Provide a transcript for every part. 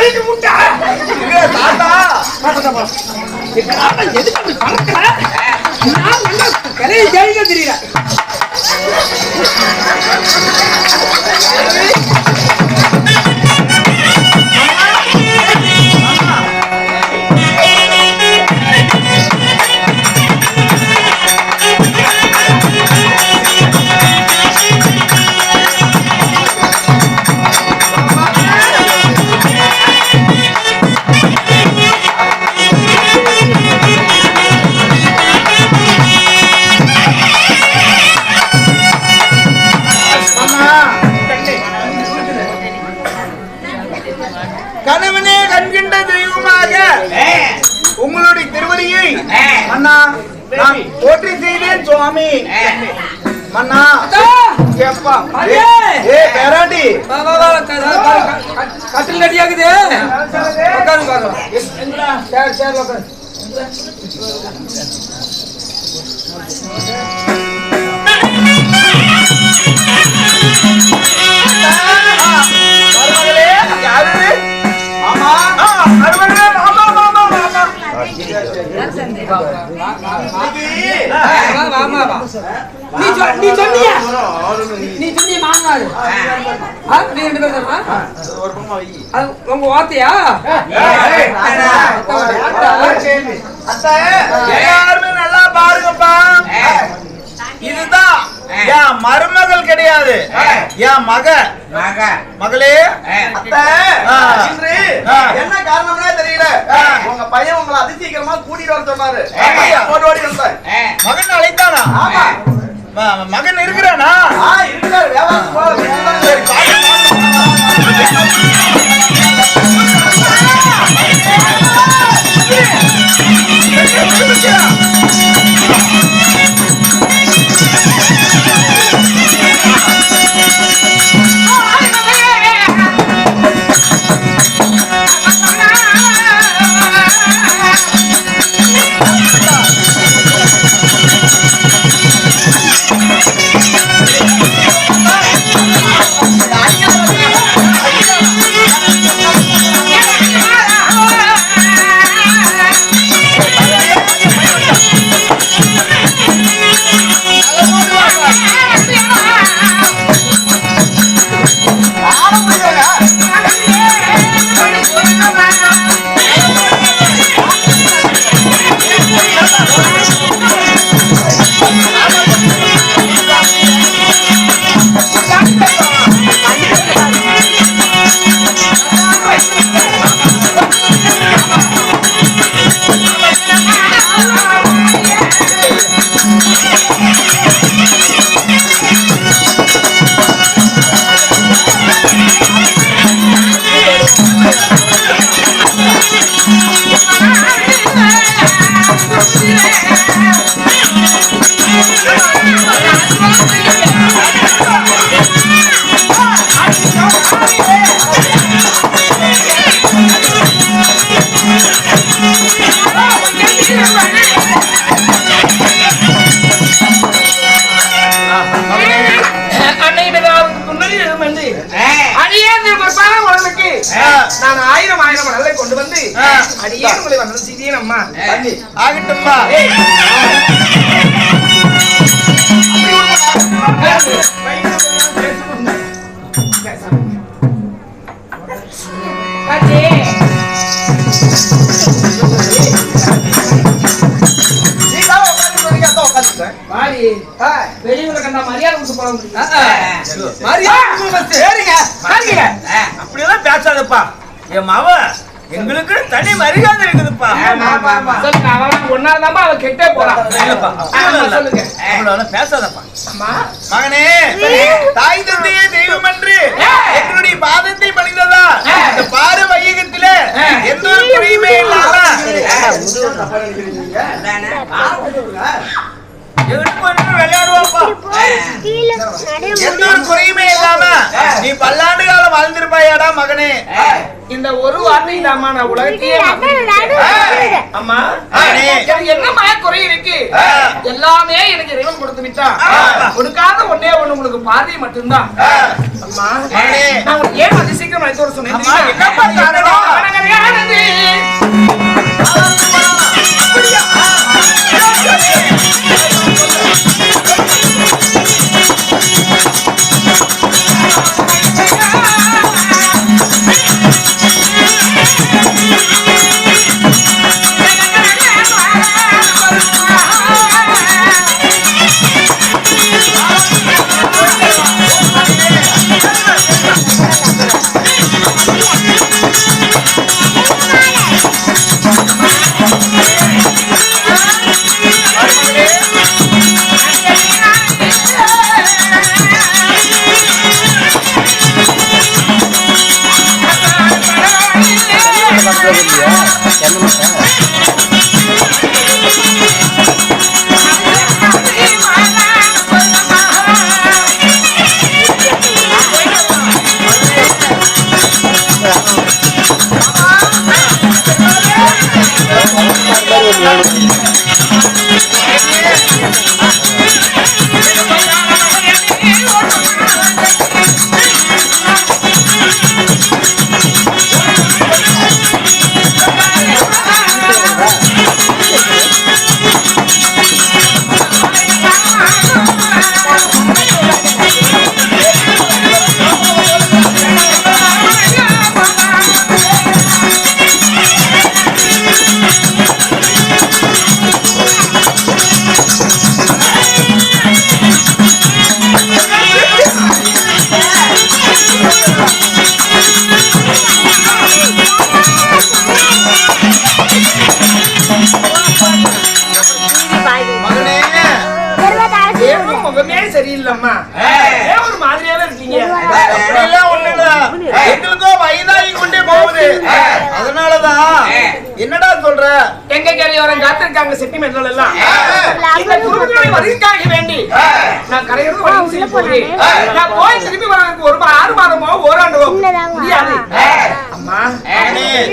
கழிச்சு முட்டா. தாத்தா. தாத்தா எதுக்கு பறக்கிற? நான் நல்லா கலையை ஜெயிக்க தெரியல. மன்னா நான் போற்றி செய்தேன் சுவாமி. மன்னா ஏப்பா. அடே! ஏ க- கட்டில் ரெடியாகுது உட்காரு உட்காரு. சேர் சேர் உட்காரு. நீ சொன்னியா. நீ சொன்னிய நீ ரெண்டு உங்க வார்த்தையா? எல்லாருமே நல்லா பாருங்கப்பா. இதுதான் என் மருமகள் கிடையாது என் மக மகளே. என்ன காரணம்னே தெரியல. உங்க பையன் உங்களை அதிசீக்கிரமா கூட்டிட்டு வர சொன்னாரு? ஓடி வந்தார் மகன் அழைத்தானா மகன் இருக்கிறானா ஆ இருக்கிறார் வியாபாரத்துக்கு வெளியூர்ல கண்டா மரியாதை கொடுத்து சரிங்க. சரிங்க. அப்படியெல்லாம் பேசாதப்பா. என் மவ எங்களுக்கு தனி மரியாதை இருக்குதுப்பா ஒன்னால்தாம்பா அவன் கெட்டே போறான் பேசாதப்பா அம்மா மகனே தாய் தந்தையே தெய்வம் என்று என்னுடைய பாதத்தை பணிந்ததா இந்த பார வையகத்திலே எந்த ஒரு குறையுமே இல்லாம எதுக்கு வந்து விளையாடுவாப்பா எந்த ஒரு குறையுமே இல்லாம நீ பல்லாண்டு காலம் வாழ்ந்திருப்பாயாடா மகனே இந்த ஒரு வார்த்தை தாமா நான் உலகத்தையே அம்மா எனக்கு என்னமா குறை இருக்கு? எல்லாமே எனக்கு இறைவன் கொடுத்து விட்டான். கொடுக்காத ஒன்னே ஒண்ணு உங்களுக்கு பார்வை மட்டும்தான். அம்மா நான் ஏன் அதிசீக்கிரம் அழைத்து வர சொன்னேன் அம்மா, ஏன் முகமே சரியில்லம்மா? ஏன் ஒரு மாதிரியாவே இருக்கீங்க? அப்படியெல்லாம் ஒண்ணுல்ல. எங்களுக்கோ வயதாகி கொண்டே போகுது. அதனாலதான் என்னடா சொல்ற? எங்க கரையோரம் காத்திருக்காங்க செட்டிமெண்டல் எல்லாம். இந்த குடும்பத்தினுடைய வருகைக்காக வேண்டி. நான் கரையோரம் வழி செய்ய போகிறேன் நான் போய் திரும்பி வரதுக்கு ஒரு ஆறு மாதமோ ஓராண்டோ முடியாது. அம்மா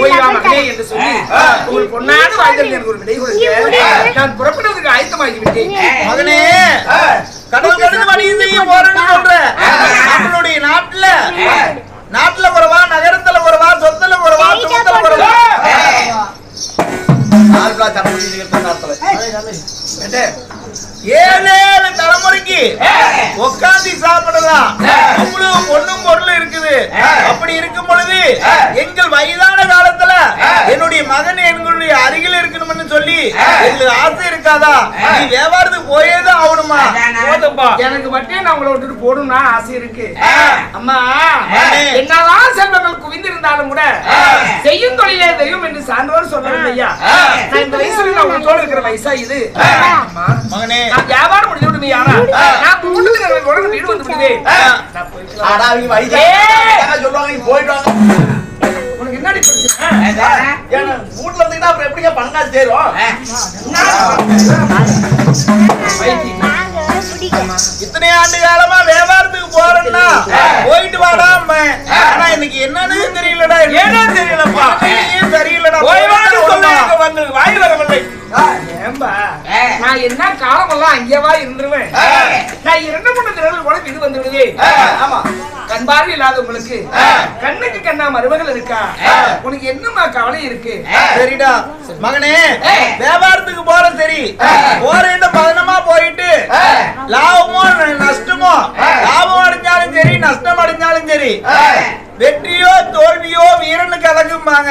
போய் வா மகனே என்று சொல்லி உங்கள் பொன்னான வாழ்க்கை எனக்கு ஒரு விடை கொடுங்க. நான் புறப்படுவதற்கு ஆயத்தமாகி விட்டேன். மகனே கடல் கடந்து வணிகம் செய்ய போறேன்னு சொல்ற. நம்மளுடைய நாட்டுல நாட்டுல குறவா நகரத்துல குறவா சொத்துல குறவா சுத்தல குறவா ஏழு தலைமுறைக்கு உட்காந்து சாப்பிடலாம் அவ்வளவு பொண்ணும் பொருள் இருக்குது. அப்படி இருக்கும் பொழுது எங்கள் வயதான காலத்துல என்னுடைய மகன் எங்களுடைய அருகில் இருக்கணும்னு சொல்லி எங்களுக்கு ஆசை இருக்காதா? நீ வியாபாரத்துக்கு போயேதான் ஆகணுமா? போதும்பா. எனக்கு மட்டும் நான் உங்களை விட்டுட்டு போகணும்னா ஆசை இருக்கு. அம்மா. என்னதான் செல்வங்கள் குவிந்திருந்தாலும் கூட செய்யும் தொழிலே தெய்வம் என்று சான்றோர் சொல்றாங்க ஐயா நான் இந்த வயசுல நான் உங்களோட இருக்கிற வயசா இது? மகனே. நான் வியாபாரம் முடிஞ்சு விடுமே ஆனா நான் மூன்று தினங்களுக்கு உடனே வீடு வந்து விடுவேன். சொல்லுவாங்க, நீ போயிட்டு வாங்க. ஏன்னா, வீட்டுல இருந்தீங்கன்னா அப்புறம் எப்படிங்க சேரும்? இத்தனை ஆண்டு காலமா வியாபாரத்துக்கு போறேன்னா போயிட்டு வாடா ஆனா இன்னைக்கு என்னன்னு தெரியலடா ஏனோ தெரியலப்பா. தெரியலடா. எனக்கு வாய் வரவில்லை. ஏம்பா நான் என்ன காலமெல்லாம் அங்கேவா இருந்துருவேன்? நான் இரண்டு மூணு தினங்கள் கூட வீடு வந்து ஆமா. கண் பார்வை இல்லாத உங்களுக்கு கண்ணுக்கு கண்ணா மருமகள் இருக்கா? உனக்கு என்னமா கவலை இருக்கு? சரிடா. மகனே வியாபாரத்துக்கு போற சரி. போறேன்னு பதனமா போயிட்டு லாபமோ நஷ்டமோ லாபம் அடைஞ்சாலும் சரி நஷ்டம் அடைஞ்சாலும் சரி வெற்றியோ தோல்வியோ வீரனு கலக்கும்பாங்க.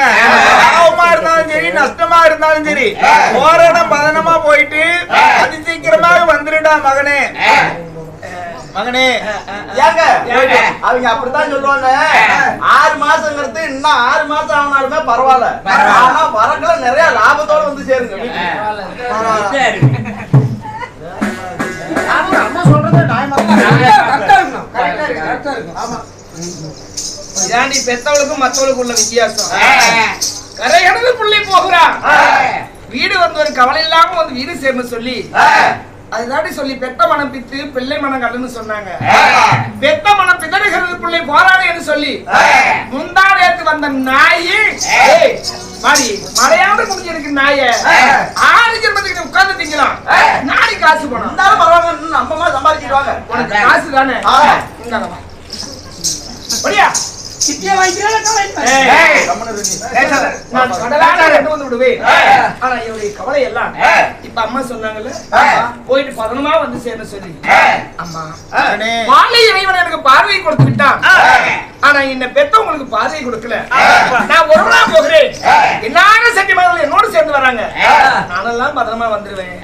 லாபமா இருந்தாலும் சரி நஷ்டமா இருந்தாலும் சரி போற இடம் பதனமா போயிட்டு அதி சீக்கிரமாக வந்துடுடா மகனே. மகனே. ஏங்க, அவங்க அப்படித்தான் சொல்லுவாங்க. ஆறு மாசங்கிறது இன்னும் ஆறு மாசம் ஆனாலுமே பரவாயில்ல. ஆனா வரக்குள்ள நிறைய லாபத்தோட வந்து சேருங்க அம்மா சொல்றது பெத்தவளுக்கும் மத்தவளுக்கும் உள்ள வித்தியாசம் கரையடவு புள்ளி போகிறான். வீடு வந்து ஒரு கவலை இல்லாம வந்து வீடு சேர்ந்து சொல்லி அதுதாண்டி சொல்லி பெத்த மனம் பித்து பிள்ளை மனம் கல்லுன்னு சொன்னாங்க. பெத்த மனம் பிதறுகிறது பிள்ளை போராடுன்னு சொல்லி முந்தா நேத்து வந்த நாய் ஏய், மாடி மழையாம முடிஞ்சிருக்கு நாய ஆறு ஜென்மத்துக்கு உட்கார்ந்து திங்கலாம் நாடி காசு போனோம் இருந்தாலும் பரவாயில்ல அம்மா சம்பாதிச்சிடுவாங்க உனக்கு காசு தானே? வாங்கிக்கிறேன். நான் கடலான ரெண்டு வந்து விடுவேன். ஆனா என்னுடைய கவலை எல்லாம் இப்ப அம்மா சொன்னாங்கல்ல போயிட்டு பதனமா வந்து சேர்ந்து சொல்லி. அம்மா வாழை இறைவன் எனக்கு பார்வை கொடுத்து விட்டான். ஆனா என்ன பெத்த உங்களுக்கு பார்வை கொடுக்கல நான் ஒருவனா போகிறேன். எல்லாரும் சத்தியமாக என்னோட சேர்ந்து வராங்க. நானெல்லாம் பத்திரமா வந்துருவேன்.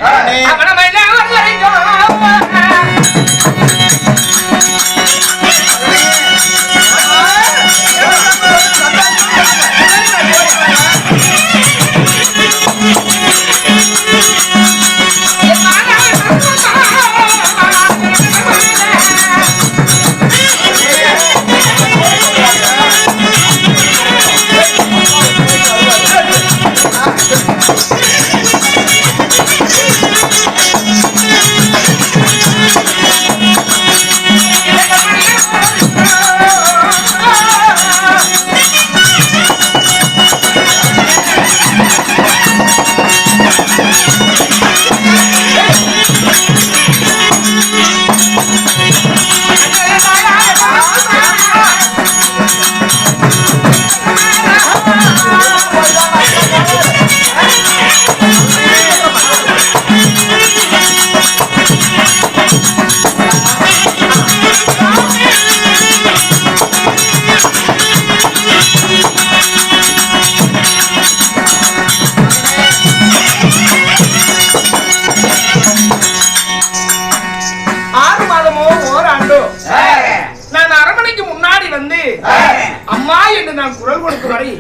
கொடுக்கும் வரை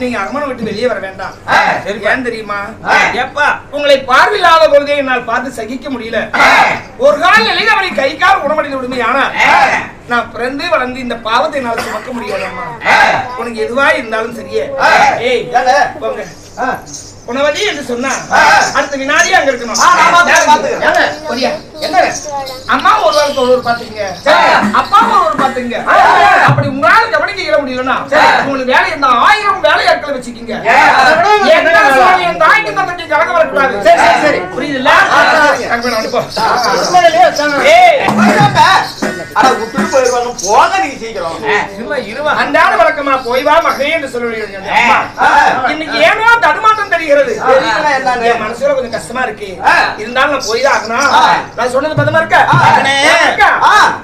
நீங்க அரமனை விட்டு வெளியே வர வேண்டாம். ஏன் தெரியுமா? எப்பா உங்களை பார்வையில்லாத பொழுதே என்னால் பார்த்து சகிக்க முடியல. ஒரு கால நிலையில் அவனை கை கால் குணமடைந்து விடுமே ஆனா நான் பிறந்து வளர்ந்து இந்த பாவத்தை என்னால் சுமக்க முடியாதம்மா உனக்கு எதுவா இருந்தாலும் சரியே. ஏய்? போங்க. ஆ. உணவதி என்று சொன்னா. அடுத்த வினாடி அங்க இருக்கணும். என்ன அம்மா ஒரு வாரத்துக்கு ஒரு பாத்துக்கங்க. அப்பா ஒரு பாத்துங்க அப்படி உங்களால கவனிக்க இயல முடியலன்னா உங்களுக்கு வேலை இந்த ஆயிரம் வேலையாட்களை வச்சுக்கீங்க. என்ன சொல்லி என் தாய்க்கு தந்தைக்கு கலக்க வரக்கூடாது. சரி, சரி, சரி. புரியுதுல்ல. இன்னைக்கு ஏனோ தடுமாற்றம் தெரிகிறது. என் மனசுல கொஞ்சம் கஷ்டமா இருக்கு. இருந்தாலும் நான் போய் தான் ஆகணும். ஆ. நான் சொன்னது பதமா இருக்க.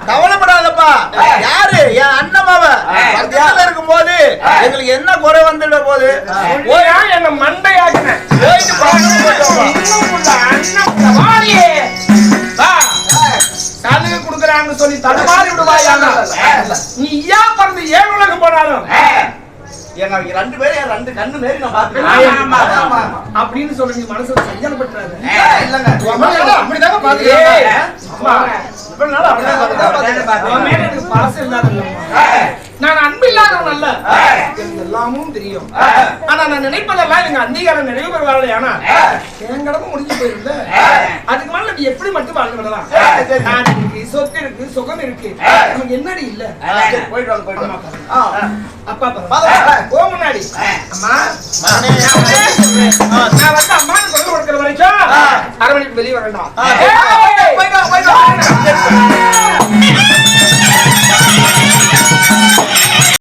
கவலைப்படாதப்பா. யாரு? என் அண்ணன் மாவ பக்கத்துல இருக்கும்போது எங்களுக்கு என்ன குறை வந்துட போது? என்ன மண்டையாக்குன. போயிட்டு. சலுகை கொடுக்கறாங்கன்னு சொல்லி தடுமாறி விடுவாயானா நீ ஏன் பிறந்து ஏன் உலகம் போனாலும்? ஏங்க, அவங்க ரெண்டு பேரும் ரெண்டு கண்ணு மாரி நான் பாத்துக்கிறேன். அப்படின்னு சொல்லி மனசுல சஞ்சலப்பட்டுறாரு இல்லைங்க. அப்படிதாங்க பாத்துக்கிறேன் அம்மா, இவ்வளவு நான் அன்பு இல்லாதவன் அல்ல எனக்கு எல்லாமும் தெரியும். ஆனா நான் நினைப்பதெல்லாம் எங்க அங்கீகாரம் நிறைவு பெறுவார்கள் ஆனா என் கடமை முடிஞ்சு போயிருந்த அதுக்கு மேல நம்ம எப்படி மட்டும் வாழ்ந்து விடலாம் நான் இருக்கு சொத்து இருக்கு சுகம் இருக்கு. நமக்கு என்னடி இல்ல? போயிட்டு வாங்க, போயிட்டு. அப்பா. போ முன்னாடி. அம்மா. நான் வந்து அம்மான்னு குரல் கொடுக்கிற வரைக்கும் அரை மணிக்கு வெளியே! போயிட்டு போயிட்டு வாங்க.